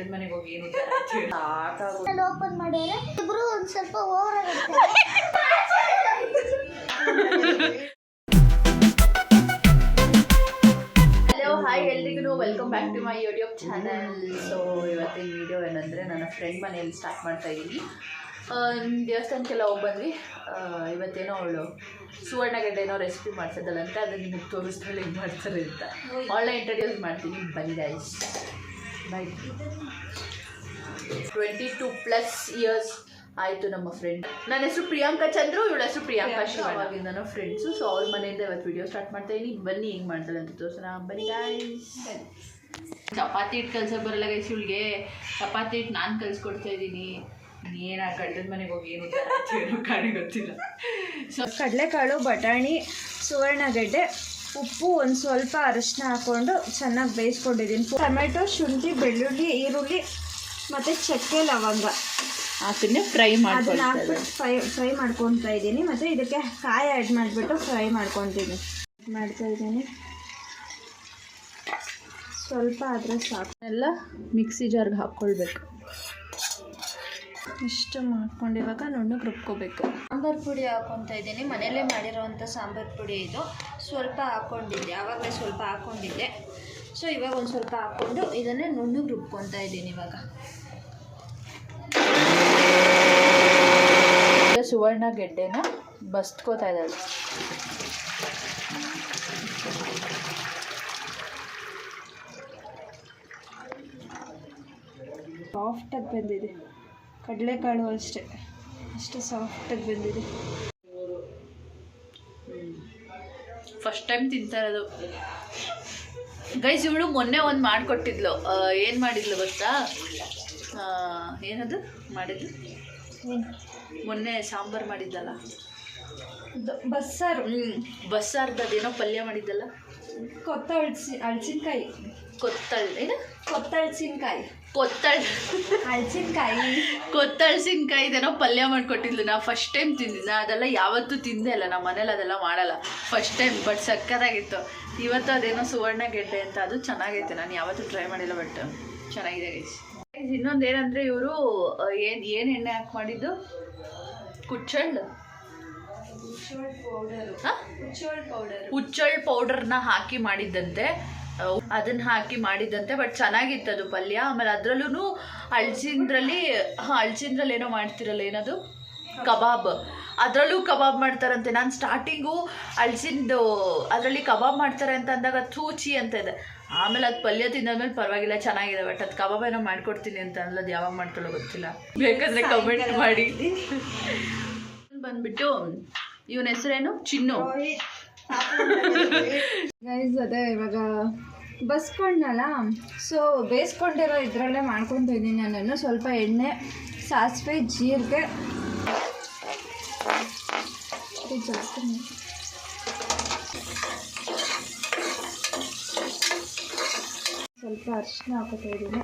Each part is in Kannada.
ಗಂಡನ ಮನೆಗೆ ಹೋಗಿ ಏನು ಓಪನ್ ಮಾಡಿದ್ರೆ ಇಬ್ರು ಒಂದ್ ಸ್ವಲ್ಪ ಓವರ್ ಆಗುತ್ತೆ ಹಾಯ್ ಎಲ್ರಿಗೂ. Welcome back to my YouTube channel so ಇವತ್ತಿನ ವಿಡಿಯೋ ಏನಂದರೆ ನನ್ನ ಫ್ರೆಂಡ್ ಮನೆಯಲ್ಲಿ ಸ್ಟಾರ್ಟ್ ಮಾಡ್ತಾ ಇದ್ದೀನಿ ದೇವಸ್ಥಾನಕ್ಕೆಲ್ಲ ಹೋಗಿ ಬಂದ್ವಿ. ಇವತ್ತೇನೋ ಅವಳು ಸುವರ್ಣಗಡ್ಡೆನೋ ರೆಸಿಪಿ ಮಾಡ್ತಿದ್ದಲ್ಲಂತೆ ಅದನ್ನು ನಿಮಗೆ ತೋರಿಸ್ತಾಳೆ ಹೆಂಗೆ ಮಾಡ್ತಾರೆ ಅಂತ. ಆನ್ಲೈನ್ ಇಂಟ್ರಡ್ಯೂಸ್ ಮಾಡ್ತೀನಿ. ಬನ್ನಿ guys twenty two plus years ಆಯಿತು ನಮ್ಮ ಫ್ರೆಂಡ್ ನನ್ನ ಹೆಸರು ಪ್ರಿಯಾಂಕಾ ಚಂದ್ರು ಇವಳ ಹೆಸರು ಪ್ರಿಯಾಂಕಾ ಶಿವಾಗಿಂದನೂ ಫ್ರೆಂಡ್ಸು ಸೊ ಅವ್ರ ಮನೆಯಿಂದ ಇವತ್ತು ವಿಡಿಯೋ ಸ್ಟಾರ್ಟ್ ಮಾಡ್ತಾ ಇದೀನಿ. ಬನ್ನಿ ಹೆಂಗೆ ಮಾಡ್ತಾಳೆ ಅಂತ ತೋರಿಸೋಣ. ಬನ್ನಿ ಗಾಯ್ಸ್ ಚಪಾತಿ ಹಿಟ್ಟು ಕಲ್ಸೋಕೆ ಬರಲ್ಲ ಗೈಸ್ ಇವಳಿಗೆ ಚಪಾತಿ ಹಿಟ್ಟು ನಾನು ಕಲಿಸ್ಕೊಡ್ತಾ ಇದ್ದೀನಿ ನೀನು ಆ ಕಡ್ಲದ ಮನೆಗೆ ಹೋಗಿ ಏನು ಕಾಣಿ ಗೊತ್ತಿಲ್ಲ. ಸೊ ಕಡಲೆಕಾಳು ಬಟಾಣಿ ಸುವರ್ಣಗೆಡ್ಡೆ. ಉಪ್ಪು ಒಂದು ಸ್ವಲ್ಪ ಅರಶಿನ ಹಾಕ್ಕೊಂಡು ಚೆನ್ನಾಗಿ ಬೇಯಿಸ್ಕೊಂಡಿದ್ದೀನಿ. ಟೊಮೆಟೊ ಶುಂಠಿ ಬೆಳ್ಳುಳ್ಳಿ ಈರುಳ್ಳಿ ಮತ್ತು ಚಕ್ಕೆ ಲವಂಗ. ಅದನ್ನೇ ಫ್ರೈ ಅದನ್ನ ಹಾಕ್ಬಿಟ್ಟು ಫ್ರೈ ಫ್ರೈ ಮಾಡ್ಕೊತಾ ಇದ್ದೀನಿ. ಮತ್ತು ಇದಕ್ಕೆ ಕಾಯಿ ಆ್ಯಡ್ ಮಾಡಿಬಿಟ್ಟು ಫ್ರೈ ಮಾಡ್ಕೊತೀನಿ ಮಾಡ್ತಾ ಇದ್ದೀನಿ. ಸ್ವಲ್ಪ ಆದರೆ ಸಾಕು. ಎಲ್ಲ ಮಿಕ್ಸಿ ಜಾರ್ಗೆ ಹಾಕ್ಕೊಳ್ಬೇಕು. ಇಷ್ಟು ಮಾಡ್ಕೊಂಡಿವಾಗ ನೋಡಕ್ಕೆ ನುಣ್ಣಗೆ ರುಬ್ಕೋಬೇಕು. ಸಾಂಬಾರು ಪುಡಿ ಹಾಕ್ಕೊತಾ ಇದ್ದೀನಿ. ಮನೆಯಲ್ಲೇ ಮಾಡಿರೋವಂಥ ಸಾಂಬಾರು ಪುಡಿ ಇದು. ಸ್ವಲ್ಪ ಹಾಕ್ಕೊಂಡಿದ್ದೆ ಆವಾಗಲೇ ಸ್ವಲ್ಪ ಹಾಕ್ಕೊಂಡಿದ್ದೆ ಸೊ ಇವಾಗ ಒಂದು ಸ್ವಲ್ಪ ಹಾಕ್ಕೊಂಡು ಇದನ್ನೇ ನುಣ್ಣಗೆ ರುಬ್ಕೊತಾ ಇದ್ದೀನಿ ಇವಾಗ. ಸುವರ್ಣ ಗೆಡ್ಡೆನ ಬಸ್ಕೋತಾ ಇದ್ದಾರೆ ಸಾಫ್ಟಾಗಿ ಬೆಂದಿದೆ. ಕಡಲೆಕಾಳು ಅಷ್ಟೇ. ಅಷ್ಟು ಸಾಫ್ಟಾಗಿ ಬೆಂದಿದೆ. ಫಸ್ಟ್ ಟೈಮ್ ತಿಂತಾ ಇರೋದು ಗೈಸ್ ಇವಳು ಮೊನ್ನೆ ಒಂದು ಮಾಡಿಕೊಟ್ಟಿದ್ಲು. ಏನು ಮಾಡಿದ್ಲು ಗೊತ್ತಾ? ಏನದು ಮಾಡಿದ್ಲು ಮೊನ್ನೆ ಸಾಂಬಾರು ಮಾಡಿದ್ದಲ್ಲ. ಬಸ್ಸಾರು. ಹ್ಞೂ ಬಸ್ಸಾರ್ದದೇನೋ ಪಲ್ಯ ಮಾಡಿದ್ದಲ್ಲ. ಕೊತ್ತ ಅಳ್ಸಿ ಅಳ್ಸಿನ್ಕಾಯಿ. ಕೊತ್ತಳ್ ಏನು? ಕೊತ್ತಳ್ಸಿನ್ಕಾಯಿ. ಕೊತ್ತಳ್ ಹಳ್ಸಿನ್ಕಾಯಿ ಕೊತ್ತಳ್ಸಿನ್ಕಾಯಿದೇನೋ ಪಲ್ಯ ಮಾಡ್ಕೊಟ್ಟಿದ್ಲು. ನಾ ಫಸ್ಟ್ ಟೈಮ್ ತಿಂದಿದ್ದ. ಅದೆಲ್ಲ ಯಾವತ್ತೂ ತಿಂದೇ ಇಲ್ಲ. ನಮ್ಮ ಮನೇಲಿ ಅದೆಲ್ಲ ಮಾಡಲ್ಲ. ಫಸ್ಟ್ ಟೈಮ್ ಬಟ್ ಸಕ್ಕತ್ತಾಗಿತ್ತು. ಇವತ್ತು ಅದೇನೋ ಸುವರ್ಣ ಗೆಡ್ಡೆ ಅಂತ. ಅದು ಚೆನ್ನಾಗೈತೆ. ನಾನು ಯಾವತ್ತೂ ಟ್ರೈ ಮಾಡಿಲ್ಲ ಬಟ್ ಚೆನ್ನಾಗಿದೆ ಗೈಸ್ ಇನ್ನೊಂದು ಏನಂದರೆ ಇವರು ಏನು ಏನು ಎಣ್ಣೆ ಹಾಕಿ ಮಾಡಿದ್ದು? ಕುಚ್ಚಳ್ಳು? ಹುಚ್ಚಳ್ ಪೌಡರ್ನ ಹಾಕಿ ಮಾಡಿದ್ದಂತೆ. ಅದನ್ನ ಹಾಕಿ ಮಾಡಿದ್ದಂತೆ ಬಟ್ ಚೆನ್ನಾಗಿತ್ತು ಅದು ಪಲ್ಯ. ಆಮೇಲೆ ಅದ್ರಲ್ಲೂ ಅಳ್ಸಿಂದ್ರಲ್ಲಿ ಹಾಂ ಅಳ್ಸಿಂದ್ರಲ್ಲಿ ಏನೋ ಮಾಡ್ತಿರಲ್ಲ ಏನದು? ಕಬಾಬ್. ಅದರಲ್ಲೂ ಕಬಾಬ್ ಮಾಡ್ತಾರಂತೆ. ನಾನು ಸ್ಟಾರ್ಟಿಂಗು ಅಳ್ಸಿಂದು ಅದರಲ್ಲಿ ಕಬಾಬ್ ಮಾಡ್ತಾರೆ ಅಂತ ಅಂದಾಗ ಥೂಚಿ ಅಂತ ಇದೆ. ಆಮೇಲೆ ಅದು ಪಲ್ಯ ತಿಂದಾದ್ಮೇಲೆ ಪರವಾಗಿಲ್ಲ ಚೆನ್ನಾಗಿದೆ ಬಟ್ ಅದು ಕಬಾಬ್ ಏನೋ ಮಾಡ್ಕೊಡ್ತೀನಿ ಅಂತ ಅಂದ್ರೆ ಅದು ಯಾವಾಗ ಮಾಡ್ಕೊಳ್ಳೋ ಗೊತ್ತಿಲ್ಲ. ಬೇಕಾದ್ರೆ ಕಮೆಂಟ್ ಮಾಡಿ. ಬಂದ್ಬಿಟ್ಟು ಇವನ ಹೆಸರೇನು? ಚಿನ್ನು. ಗೈಸ್ ಅದೇ ಇವಾಗ ಬಸ್ಕೊಂಡ್ನಲ್ಲ? ಸೊ ಬೇಯಿಸ್ಕೊಂಡಿರೋ ಇದರಲ್ಲೇ ಮಾಡ್ಕೊತಾ ಇದ್ದೀನಿ ನಾನು. ಸ್ವಲ್ಪ ಎಣ್ಣೆ, ಸಾಸಿವೆ, ಜೀರಿಗೆ. ಜಾಸ್ತಿ ಸ್ವಲ್ಪ ಅರಿಶಿನ ಹಾಕೋತಾ ಇದ್ದೀನಿ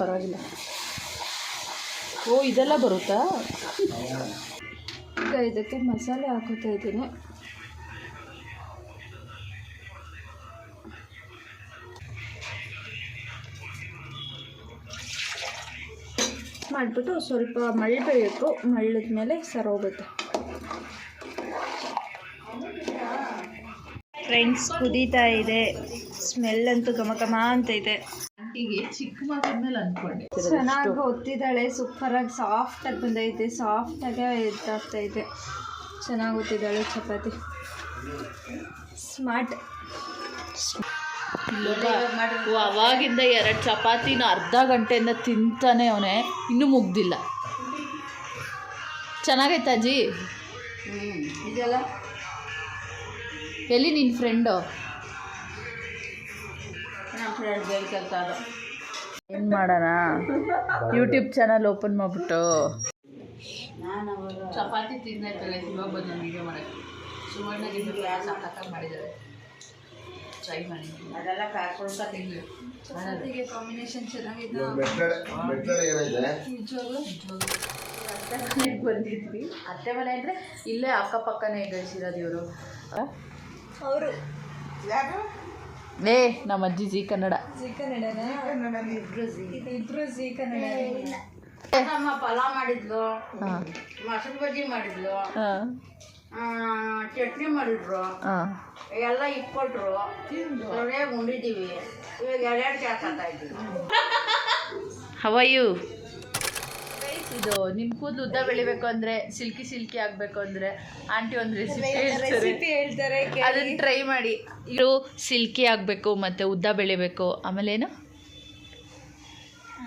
ಪರವಾಗಿಲ್ಲ. ಓ, ಇದೆಲ್ಲ ಬರುತ್ತಾ? ಈಗ ಇದಕ್ಕೆ ಮಸಾಲೆ ಹಾಕೋತಾ ಇದ್ದೀನಿ. ಮಾಡಿಬಿಟ್ಟು ಸ್ವಲ್ಪ ಮಳ್ಳಬೇಕು ಮಳ್ಳದ ಮೇಲೆ ಸರೋಗುತ್ತೆ. ಫ್ರೆಂಡ್ಸ್ ಕುದೀತಾ ಇದೆ. ಸ್ಮೆಲ್ ಅಂತೂ ಘಮ ಅಂತ ಇದೆ. ಆಂಟಿಗೆ ಚಿಕ್ಕ ಮಗದ್ಮೇಲೆ ಅನ್ಕೊಂಡೆ. ಅಂದ್ಕೊಂಡೆ ಚೆನ್ನಾಗಿ ಒತ್ತಿದ್ದಾಳೆ ಸಾಫ್ಟ್ ಆಗಿ ಬಂದೈತೆ ಸಾಫ್ಟ್ ಇದಾಗ್ತಾ ಇದೆ. ಚೆನ್ನಾಗಿ ಒತ್ತಿದ್ದಾಳೆ ಚಪಾತಿ. ಸ್ಮಾರ್ಟ್ ಓ, ಅವಾಗಿಂದ ಎರಡು ಚಪಾತಿನ ಅರ್ಧ ಗಂಟೆಯಿಂದ ತಿಂತಾನೆ ಅವನೇ. ಇನ್ನೂ ಮುಗ್ದಿಲ್ಲ. ಚೆನ್ನಾಗೈತೆ ಅಜ್ಜಿ? ಇದೆಲ್ಲ ಎಲ್ಲಿ ನಿನ್ನ ಫ್ರೆಂಡು ನಮ್ಮ ಫ್ರೆಂಡ್ ಏನು ಮಾಡೋಣ? ಯೂಟ್ಯೂಬ್ ಚಾನಲ್ ಓಪನ್ ಮಾಡಿಬಿಟ್ಟು. ಚಪಾತಿ ತಿಂದಾಯ್ತಲ್ಲ ಇವಾಗ ಬಂದು ನಾನು ಮಾಡೋಕ್ಕೆ. ಸಾಕಾಗಿ ಮಾಡಿದ್ದಾರೆ. ಟ್ರೈ ಮಾಡಿದ್ದೀನಿ ಚಪಾತಿಗೆ ಕಾಂಬಿನೇಷನ್ ಚೆನ್ನಾಗಿದೆ ನಿಜವಾಗ್ಲೂ ಅತ್ತೆ ಮನೆಗೆ ಬಂದಿದ್ವಿ. ಅತ್ತೆ ಮನೆ ಅಂದರೆ ಇಲ್ಲೇ ಅಕ್ಕಪಕ್ಕನೇ ಗಳಿಸಿರೋದು ಇವರು. ಅವರು ಏ ನಮ್ಮ ಅಜ್ಜಿ ಜಿ ಕನ್ನಡ. ಜಿ ಕನ್ನಡನ? ಇಬ್ರು ಜಿ. ಕನ್ನಡ. ನಮ್ಮ ಪಲಾವ್ ಮಾಡಿದ್ಲು. ಹಾಂ. ಮೊಸರು ಬಜ್ಜಿ ಮಾಡಿದ್ಲು. ಹಾಂ. ಆ, ಚಟ್ನಿ ಮಾಡಿದ್ರು. ಹಾಂ. ಎಲ್ಲ ಇಟ್ಕೊಟ್ರು. ಸರಿಯಾಗಿ ಉಂಡಿದ್ದೀವಿ ಇವಾಗ ಎರಡೆರಡು ಕೆಲಸ ಆಗ್ತಾ ಇದ್ದೀವಿ ಹವಯು ಇದು ನಿಮ್ ಕೂದಲು ಉದ್ದ ಬೆಳಿಬೇಕು ಅಂದ್ರೆ ಸಿಲ್ಕಿ ಸಿಲ್ಕಿ ಆಗ್ಬೇಕು ಅಂದ್ರೆ ಆಂಟಿ ಒಂದು ರೆಸಿಪಿ ಹೇಳ್ತಾರೆ. ರೆಸಿಪಿ ಹೇಳ್ತಾರೆ ಅದನ್ನ ಟ್ರೈ ಮಾಡಿ. ಇದು ಸಿಲ್ಕಿ ಆಗಬೇಕು ಮತ್ತೆ ಉದ್ದ ಬೆಳಿಬೇಕು. ಆಮೇಲೆ ಏನು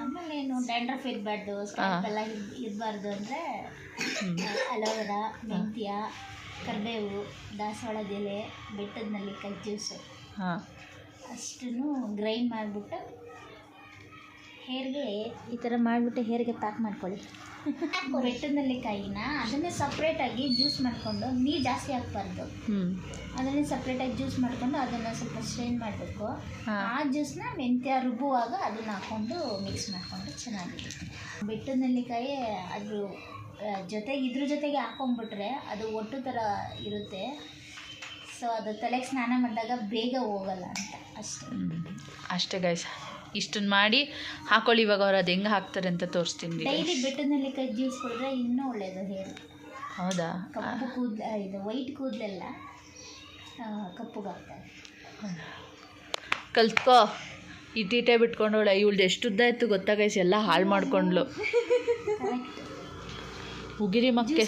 ಆಮೇಲೆ ಏನು ಡ್ಯಾಂಡ್ರಫ್ ಇರಬಾರ್ದು ಸ್ಕ್ಯಾಲ್ಪ್ ಎಲ್ಲ ಇರಬಾರ್ದು ಅಂದರೆ ಅಲೋವೆರಾ ಮೆಂತ್ಯ ಕರಿಬೇವು ದಾಸವಾಳದ ಎಲೆ ಬೆಟ್ಟದ ನೆಲ್ಲಿಕಾಯಿ ಜ್ಯೂಸು ಹಾಂ. ಅಷ್ಟನ್ನು ಗ್ರೈಂಡ್ ಮಾಡಿಬಿಟ್ಟು ಹೇರ್ಗೆ ಈ ಥರ ಮಾಡಿಬಿಟ್ಟು ಹೇರ್ಗೆ ಪ್ಯಾಕ್ ಮಾಡ್ಕೊಳ್ಳಿ. ಬೆಟ್ಟದ ನೆಲ್ಲಿಕಾಯಿನ ಅದನ್ನೇ ಸಪ್ರೇಟಾಗಿ ಜ್ಯೂಸ್ ಮಾಡಿಕೊಂಡು ನೀರು ಜಾಸ್ತಿ ಹಾಕ್ಬಾರ್ದು. ಹ್ಞೂ ಅದನ್ನೇ ಸಪ್ರೇಟಾಗಿ ಜ್ಯೂಸ್ ಮಾಡಿಕೊಂಡು ಅದನ್ನು ಸ್ವಲ್ಪ ಸ್ಟ್ರೈನ್ ಮಾಡಬೇಕು. ಆ ಜ್ಯೂಸ್ನ ಮೆಂತ್ಯ ರುಬ್ಬುವಾಗ ಅದನ್ನು ಹಾಕ್ಕೊಂಡು ಮಿಕ್ಸ್ ಮಾಡಿಕೊಂಡು ಚೆನ್ನಾಗಿರುತ್ತೆ. ಬೆಟ್ಟದ ನೆಲ್ಲಿಕಾಯಿ ಅದ್ರ ಆ, ಜೊತೆಗೆ ಇದ್ರ ಜೊತೆಗೆ ಹಾಕೊಂಡ್ಬಿಟ್ರೆ ಅದು ಒಟ್ಟು ಥರ ಇರುತ್ತೆ. ಸೊ ಅದು ತಲೆಗೆ ಸ್ನಾನ ಮಾಡಿದಾಗ ಬೇಗ ಹೋಗಲ್ಲ ಅಂತ ಅಷ್ಟೇ. ಅಷ್ಟೇ ಗೈಸ್ ಇಷ್ಟನ್ನು ಮಾಡಿ ಹಾಕೊಳ್ಳಿ ಇವಾಗ ಅವ್ರು ಅದು ಹೆಂಗೆ ಹಾಕ್ತಾರೆ ಅಂತ ತೋರಿಸ್ತೀನಿ ಡೈಲಿ ಬೆಟ್ಟದ ನೆಲ್ಲಿಕಾಯಿ ಜ್ಯೂಸ್ ಕುಡಿದ್ರೆ ಇನ್ನೂ ಒಳ್ಳೆಯದು ಹೇರ್ ಹೌದಾ? ಕಪ್ಪು ಕೂದಲ ಇದು ವೈಟ್ ಕೂದಲೆಲ್ಲ ಕಪ್ಪುಗಾಗ್ತದೆ. ಕಲ್ತ್ಕೋ. ಇಟೀಟೆ ಬಿಟ್ಕೊಂಡವಳೆ ಇವಳ್ದು ಎಷ್ಟು ಉದ್ದ ಇತ್ತು ಗೊತ್ತಾ ಗೈಸ್ ಎಲ್ಲ ಹಾಳು ಮಾಡ್ಕೊಂಡ್ಲು. ಕರೆಕ್ಟ್ ಉಗಿರಿ ಮಕ್ಕೆ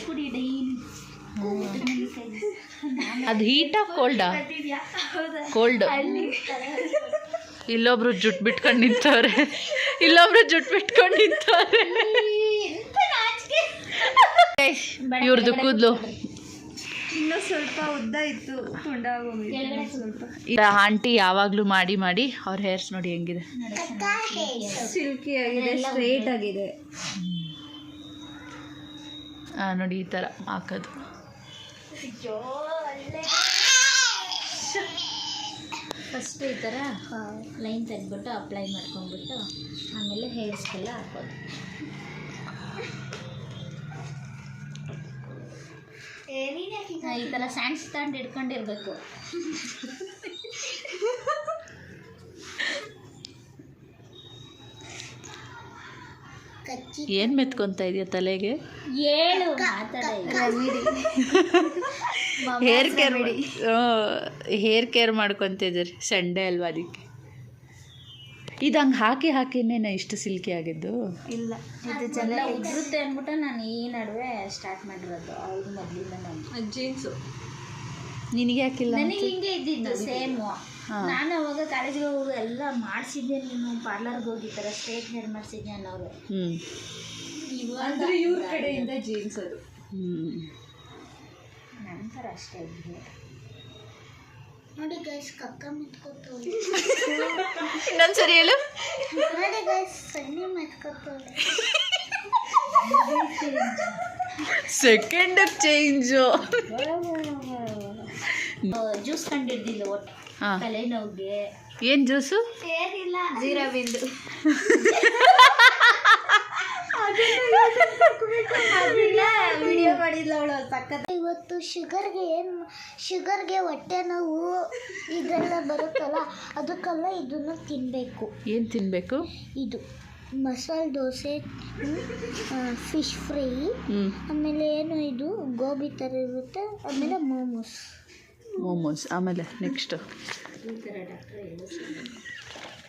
ಅದು ಹೀಟಾ ಕೋಲ್ಡಾ ಕೋಲ್ಡ್ ಇಲ್ಲೊಬ್ರು ಜುಟ್ ಬಿಟ್ಕೊಂಡು ನಿಂತವ್ರೆ. ಇಲ್ಲೊಬ್ರು ಜುಟ್ ಬಿಟ್ಕೊಂಡು ನಿಂತವ್ರೆ. ಇವ್ರದ್ದು ಕೂದಲು. ಇನ್ನೂ ಸ್ವಲ್ಪ ಉದ್ದ ಇತ್ತು ಸ್ವಲ್ಪ. ಆಂಟಿ ಯಾವಾಗಲೂ ಮಾಡಿ ಮಾಡಿ ಅವ್ರ ಹೇರ್ಸ್ ನೋಡಿ ಹೆಂಗಿದೆ. ಸಿಲ್ಕಿ ಆಗಿದೆ ಸ್ಟ್ರೈಟ್ ಆಗಿದೆ. ಆ, ನೋಡಿ ಈ ಥರ ಹಾಕೋದು. ಫಸ್ಟ್ ಈ ಥರ ಲೈನ್ ತೆಗೆದ್ಬಿಟ್ಟು ಅಪ್ಲೈ ಮಾಡ್ಕೊಂಡ್ಬಿಟ್ಟು ಆಮೇಲೆ ಹೇರ್ಸ್ಗೆಲ್ಲ ಹಾಕೋದು ಈ ಥರ ಸ್ಯಾಂಡ್ಸ್ ಸ್ಟ್ಯಾಂಡ್ ಇಟ್ಕೊಂಡಿರ್ಬೇಕು. ಏನು ಮೆತ್ಕೊಂತ ಇದೆಯಾ ತಲೆಗೆ? ಏಳು ಮಾತಾಡ ಹೇರ್ ಕೇರ್ ಹೇರ್ ಕೇರ್ ಮಾಡ್ಕೊತಿದ್ದೀರಿ. ಸಂಡೇ ಅಲ್ವಾ ಅದಕ್ಕೆ? ಇದು ಹಂಗೆ ಹಾಕಿ ಹಾಕಿನೇನ ಇಷ್ಟು ಸಿಲ್ಕಿ ಆಗಿದ್ದು? ಇಲ್ಲ ಇದು ಜನ ಉದುರುತ್ತೆ ಅಂದ್ಬಿಟ್ಟು ನಾನು ಈ ನಡುವೆ ಸ್ಟಾರ್ಟ್ ಮಾಡಿರೋದು ಅವ್ರ ಮೊದಲಿಂದ ನಾನು. ಜೀನ್ಸು ನಿನಗೆ ಹಾಕಿಲ್ಲ ನನಗೆ ಹಿಂಗೆ ಇದ್ದಿದ್ದು ಸೇಮು ನಾನು ಅವಾಗ ಕಾಲೇಜಿಗೆ ಹೋಗಿ ಎಲ್ಲ ಮಾಡಿಸಿದ್ದೆ ನೀನು ಪಾರ್ಲರ್ಗೆ ಹೋಗಿ ಈ ಥರ ಸ್ಟ್ರೇಟ್ ಹೇರ್ ಮಾಡಿಸಿದ್ದೆ ಅನ್ನೋರು. ಹ್ಞೂ ಇವಾಗ ಅಂದ್ರೆ ಇವ್ರ ಕಡೆಯಿಂದ ಜೀನ್ಸ್ ಅದು. ಹ್ಞೂ ನಂತರ ಅಷ್ಟೇ ಇದ್ದೆ ನೋಡಿ ಗೈಸ್ ಕಕ್ಕ ಮೆತ್ಕೋತೋಳೆ ಇನ್ನೊಂದು ಸರಿ ಹೇಳು. ನೋಡಿ ಗೈಸ್ ಸನ್ನಿ ಮೆತ್ಕೋತೋಳೆ ಸೆಕೆಂಡ್ ಚೇಂಜು ಜ್ಯೂಸ್ ಕಂಡಿದ್ದಿಲ್ಲ ಒಟ್ಟು ಹಾಂ. ತಲೆನೋವಿಗೆ. ಏನು ಜ್ಯೂಸು? ಏನಿಲ್ಲ ಜೀರಾ ಬಿಂದು. ವಿಡಿಯೋ ಮಾಡಿದ್ಲ ಅವಳು ಸಕ್ಕತ್ ಇವತ್ತು ಶುಗರ್ಗೆ ಏನು ಶುಗರ್ಗೆ ಹೊಟ್ಟೆ ನೋವು ಇದೆಲ್ಲ ಬರುತ್ತಲ್ಲ ಅದಕ್ಕೆಲ್ಲ ಇದನ್ನು ತಿನ್ನಬೇಕು ಏನು ತಿನ್ನಬೇಕು ಇದು ಮಸಾಲೆ ದೋಸೆ ಫಿಶ್ ಫ್ರೈ ಆಮೇಲೆ ಏನು ಇದು ಗೋಬಿ ಥರ ಇರುತ್ತೆ ಆಮೇಲೆ ಮೋಮೋಸ್. ಮೋಮೋಸ್ ಆಮೇಲೆ ನೆಕ್ಸ್ಟು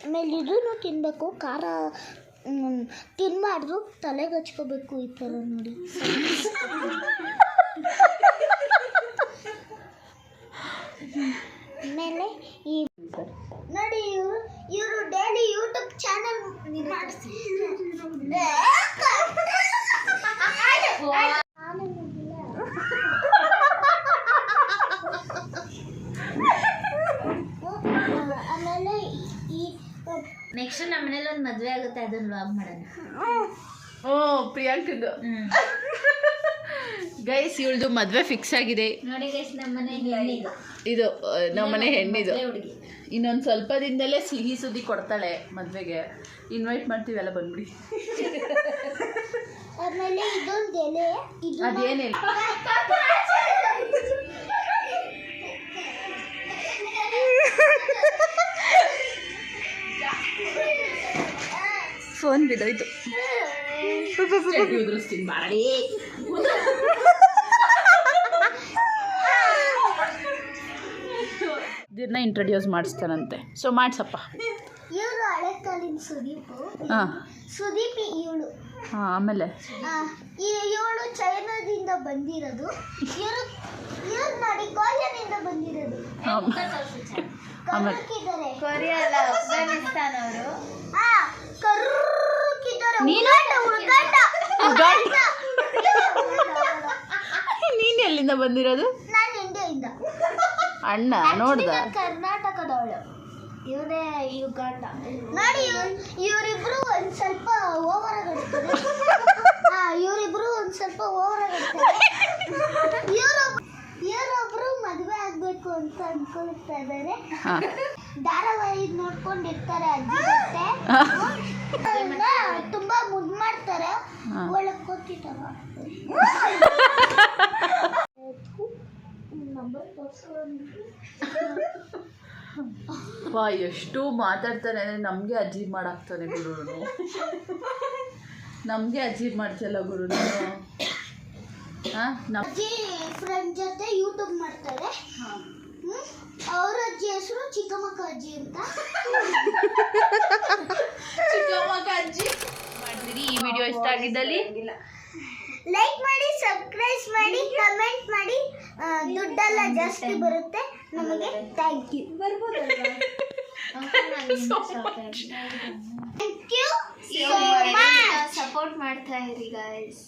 ಆಮೇಲೆ ಇದೂ ತಿನ್ನಬೇಕು ಖಾರ ಮ್, ತಿನ್ನಬಾರ್ದು ತಲೆಗೆ ಹಚ್ಕೋಬೇಕು ಈ ಥರ ನೋಡಿ. ಆಮೇಲೆ ಈ ನೋಡಿ ಇವರು ಇವರು ಡೈಲಿ ಯೂಟ್ಯೂಬ್ ಚಾನಲ್ ಆಮೇಲೆ ಈ ನೆಕ್ಸ್ಟ್ ನಮ್ಮ ಮನೇಲಿ ಒಂದು ಮದುವೆ ಆಗುತ್ತೆ ಅದನ್ನ ವ್ಲಾಗ್ ಮಾಡೋಣ ಓ ಪ್ರಿಯಾಂಕದ್ದು. ಗೈಸ್ ಇವಳ್ದು ಮದುವೆ ಫಿಕ್ಸ್ ಆಗಿದೆ. ನೋಡಿ ಗೈಸ್ ಹೆಣ್ಣಿದು. ಇದು ನಮ್ಮನೆ ನಮ್ಮ ಮನೆ ಹೆಣ್ಣಿದು. ಇನ್ನೊಂದು ಸ್ವಲ್ಪ ದಿನದಲ್ಲೇ ಸಿಹಿ ಸುದ್ದಿ ಕೊಡ್ತಾಳೆ ಮದುವೆಗೆ. ಇನ್ವೈಟ್ ಮಾಡ್ತೀವಿ ಎಲ್ಲ ಬಂದ್ಬಿಡಿ. ಆಮೇಲೆ ಇದೊಂದು ಎಲೆ. ಇದು ಅದೇನಿಲ್ಲ ಫೋನ್ ಬಿದ್ದೋಯ್ತು ಇದನ್ನ ಇಂಟ್ರೊಡ್ಯೂಸ್ ಮಾಡಿಸ್ತಾನಂತೆ. ಸೊ ಮಾಡ್ಸಪ್ಪ. ಹಾಂ. ಸುದೀಪ್ ಇವಳು ಹಾಂ ಆಮೇಲೆ? ಇವಳು ಚೈನಾದಿಂದ ಬಂದಿರೋದು. ಇವರು ಇವ್ರು ನೋಡಿ ಕೊರಿಯಾದಿಂದ ಬಂದಿರೋದು. ಆಮ್- ಆಮೇಲೆ ಕೊರಿಯಾ ಅಲ್ಲ ಅಫ್ಘಾನಿಸ್ತಾನ್ ಅವರು ಆ ಕರ್ಕಿದ್ದಾರೆ ನೀನು? ನೀನು ಎಲ್ಲಿಂದ ಬಂದಿರೋದು? ನಾನು ಇಂಡಿಯಾಯಿಂದ ಅಣ್ಣ ನೋಡ್ದ. ಕರ್ನಾಟಕದವಳು. ಇವರೇ ಯುಗಾಂಡ ನೋಡಿ ಇವರಿಬ್ರು ಒಂದ್ ಸ್ವಲ್ಪ ಓವರ್ ಆಗಿರ್ತಾರೆ ಇವರಿಬ್ರು ಒಂದ್ ಸ್ವಲ್ಪ ಓವರ್ ಆಗಿರ್ತಾರೆ ಇವರು ಇವರೊಬ್ರು ಮದುವೆ ಆಗ್ಬೇಕು ಅಂತ ಅನ್ಕೊಳ್ತಾ ಇದ್ದಾರೆ ವಾ ಎಷ್ಟು ಮಾತಾಡ್ತಾನೆ ಅಂದರೆ ನಮಗೆ ಅಜೀಬ್ ಮಾಡಾಕ್ತಾನೆ ಗುರುನು. ನಮಗೆ ಅಜೀಬ್ ಮಾಡ್ತಿಲ್ಲ ಗುರು ನೀನು ಹಾಂ ನಮ್ಮ ಫ್ರೆಂಡ್ ಜೊತೆ ಯೂಟ್ಯೂಬ್ ಮಾಡ್ತಾರೆ. ಅವ್ರ ಅಜ್ಜಿ ಹೆಸರು ಚಿಕ್ಕಮ್ಮಕ್ಕ ಅಜ್ಜಿ ಅಂತ. ಮಾಡಿದಿರಿ ಈ ವಿಡಿಯೋ ಇಷ್ಟ ಆಗಿದ್ದಲ್ಲಿ? ಲೈಕ್ ಮಾಡಿ ಸಬ್ಸ್ಕ್ರೈಬ್ ಮಾಡಿ ಕಮೆಂಟ್ ಮಾಡಿ. ದುಡ್ಡೆಲ್ಲ ಜಾಸ್ತಿ ಬರುತ್ತೆ. ನಮಗೆ thank you thank you so much support ಮಾಡ್ತಾ ಇರಿ ಗಾಯ್ಸ್